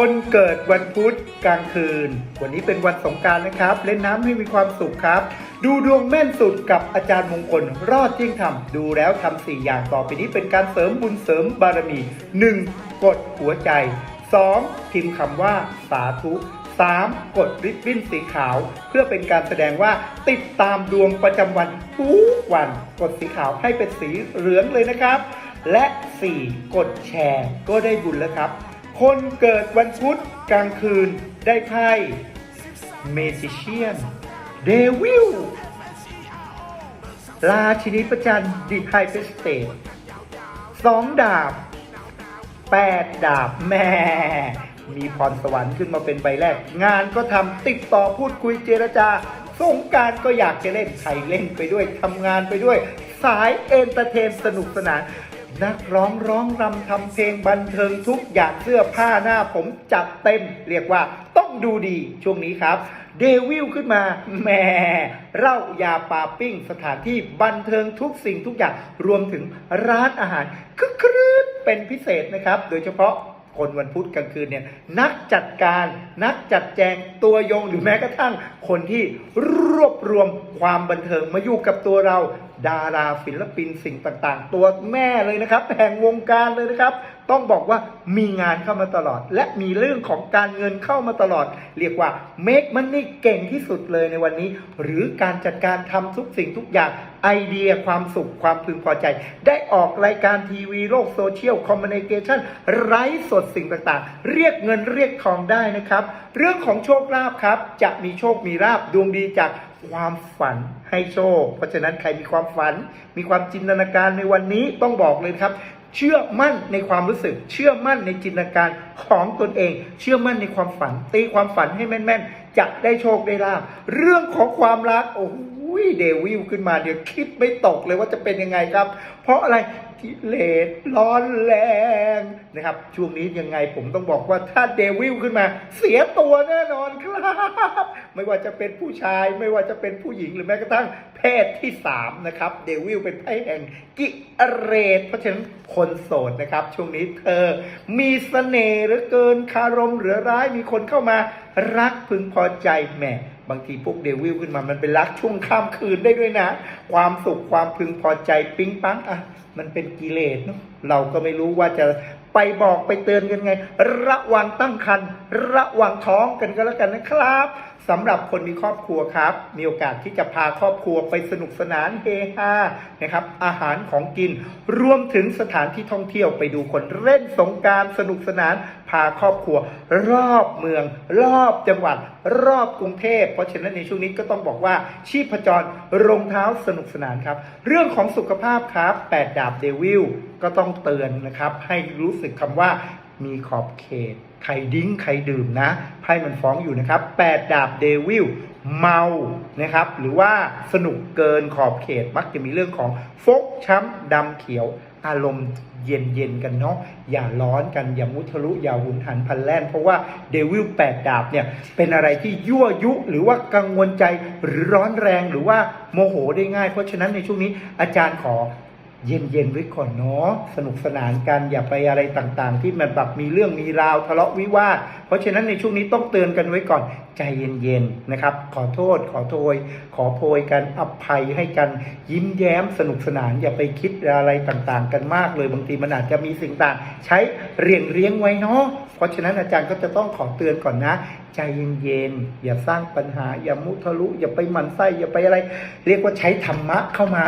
คนเกิดวันพุธกลางคืน วันนี้เป็นวันสงการนะครับ เล่นน้ำให้มีความสุขครับ ดูดวงแม่นสุดกับอาจารย์มงคล รอดเที่ยงธรรมดูแล้วทำสี่อย่างต่อไปนี้เป็นการเสริมบุญเสริมบารมี 1. กดหัวใจ 2. พิมพ์คำว่าสาธุ 3. กดริบบิ้นสีขาว เพื่อเป็นการแสดงว่าติดตามดวงประจำวันทุกวันกดสีขาวให้เป็นสีเหลืองเลยนะครับ และ 4. กดแชร์ก็ได้บุญแล้วครับ คนเกิดวันพุธกลางคืนได้ไพ่เมจิเชียนเดวิลราชินีประจันดีไฮเปสเตทสองดาบแปดดาบแม่ มีพรสวรรค์ขึ้นมาเป็นใบแรก งานก็ทำติดต่อพูดคุยเจรจาสงการก็อยากจะเล่นใครเล่นไปด้วยทำงานไปด้วย สายเอนเตอร์เทนสนุกสนาน นักร้องร้องรำทำเพลงบันเทิงทุกอย่างเสื้อผ้าหน้าผมจัดเต็ม เรียกว่าต้องดูดีช่วงนี้ครับ เดวิลขึ้นมาแหม่เล้ายาปาปิ้ง สถานที่บันเทิงทุกสิ่งทุกอย่างรวมถึงร้านอาหารคึกครื้นเป็นพิเศษนะครับ โดยเฉพาะคนวันพุธกลางคืนเนี่ยนักจัดการนักจัดแจงตัวยงหรือแม้กระทั่งคนที่รวบรวมความบันเทิงมาอยู่กับตัวเรา ดาราศิลปินสิ่งต่างๆ ตัวแม่เลยนะครับแห่งวงการเลยนะครับ ต้องบอกว่ามีงานเข้ามาตลอด และมีเรื่องของการเงินเข้ามาตลอด เรียกว่า make money เก่งที่สุดเลยในวันนี้ หรือการจัดการทำทุกสิ่งทุกอย่างไอเดียความสุขความพึงพอใจ ได้ออกรายการทีวีโลกโซเชียลคอมมิ n นเ t ชันไร้สดสิ่งต่างๆ เรียกเงินเรียกทองได้นะครับ เรื่องของโชคลาภครับ จะมีโชคมีลาภดวงดีจาก ความฝันให้โชค เพราะฉะนั้นใครมีความฝัน มีความจินตนาการในวันนี้ต้องบอกเลยครับ เชื่อมั่นในความรู้สึก เชื่อมั่นในจินตนาการของตนเอง เชื่อมั่นในความฝัน ตีความฝันให้แม่นๆ จะได้โชคได้ลาบเรื่องของความรักโอ้โหเดวิลขึ้นมาเดี๋ยวคิดไม่ตกเลยว่าจะเป็นยังไงครับ เพราะอะไร กิเลสร้อนแรงนะครับ ช่วงนี้ยังไงผมต้องบอกว่าถ้าเดวิลขึ้นมา เสียตัวแน่นอนครับไม่ว่าจะเป็นผู้ชายไม่ว่าจะเป็นผู้หญิงหรือแม้กระทั่งเพศที่สามนะครับเดวิลเป็นไพ่แห่งกิเรตเพราะฉะนั้นคนโสดนะครับ ช่วงนี้เธอ มีเสน่ห์เหลือเกินคารมเหลือร้ายมีคนเข้ามารักพึงพอใจแหม บางทีพวกเดวิลขึ้นมา มันเป็นรักช่วงข้ามคืนได้ด้วยนะ ความสุขความพึงพอใจปิ๊งปังอะ มันเป็นกิเลสเนาะเราก็ไม่รู้ว่าจะไปบอกไปเตือนกันไง ระวังตั้งครรภ์ระวังท้องกันก็แล้วกันนะครับ สำหรับคนมีครอบครัวครับ มีโอกาสที่จะพาครอบครัวไปสนุกสนานเฮฮานะครับ อาหารของกิน รวมถึงสถานที่ท่องเที่ยวไปดูคนเล่นสงการสนุกสนาน พาครอบครัว รอบเมือง รอบจังหวัด รอบกรุงเทพเพราะฉะนั้นในช่วงนี้ก็ต้องบอกว่าชีพจรรองเท้าสนุกสนานครับ เรื่องของสุขภาพครับแปดดาบเดวิลก็ต้องเตือนนะครับ ให้รู้สึกคำว่า มีขอบเขต ใครดิ้งใครดื่มนะไพ่มันฟ้องอยู่นะครับแปดดาบเดวิลเมานะครับ หรือว่าสนุกเกินขอบเขตมักจะมีเรื่องของฟกช้ำดำเขียว อารมณ์เย็นเย็นๆกันเนาะอย่าร้อนกันอย่ามุทะลุอย่าหุนหันพลันแล่นเพราะว่าเดวิลแปดดาบเนี่ยเป็นอะไรที่ยั่วยุหรือว่ากังวลใจหรือร้อนแรงหรือว่าโมโหได้ง่าย เพราะฉะนั้นในช่วงนี้อาจารย์ขอ เย็นเย็นๆไว้ก่อนเนาะสนุกสนานกันอย่าไปอะไรต่างๆ ที่มันแบบมีเรื่องมีราวทะเลาะวิวาทเพราะฉะนั้นในช่วงนี้ต้องเตือนกันไว้ก่อนใจเย็นๆนะครับ ขอโทษ ขอโทย ขอโพยกันอภัยให้กันยิ้มแย้มสนุกสนาน อย่าไปคิดอะไรต่างๆ กันมากเลยบางทีมันอาจจะมีสิ่งต่าง ใช้เรียงเรียงไว้เนาะเพราะฉะนั้นอาจารย์ก็จะต้องขอเตือนก่อนนะ ใจเย็นๆอย่าสร้างปัญหา อย่ามุทะลุ อย่าไปหมันไส้อย่าไปอะไร เรียกว่าใช้ธรรมะเข้ามา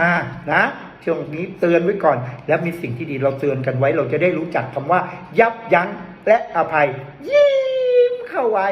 นะ ช่วงนี้เตือนไว้ก่อน แล้วมีสิ่งที่ดีเราเตือนกันไว้เราจะได้รู้จักคำว่า ยับยั้งและอภัย ยิ้มเข้าไว้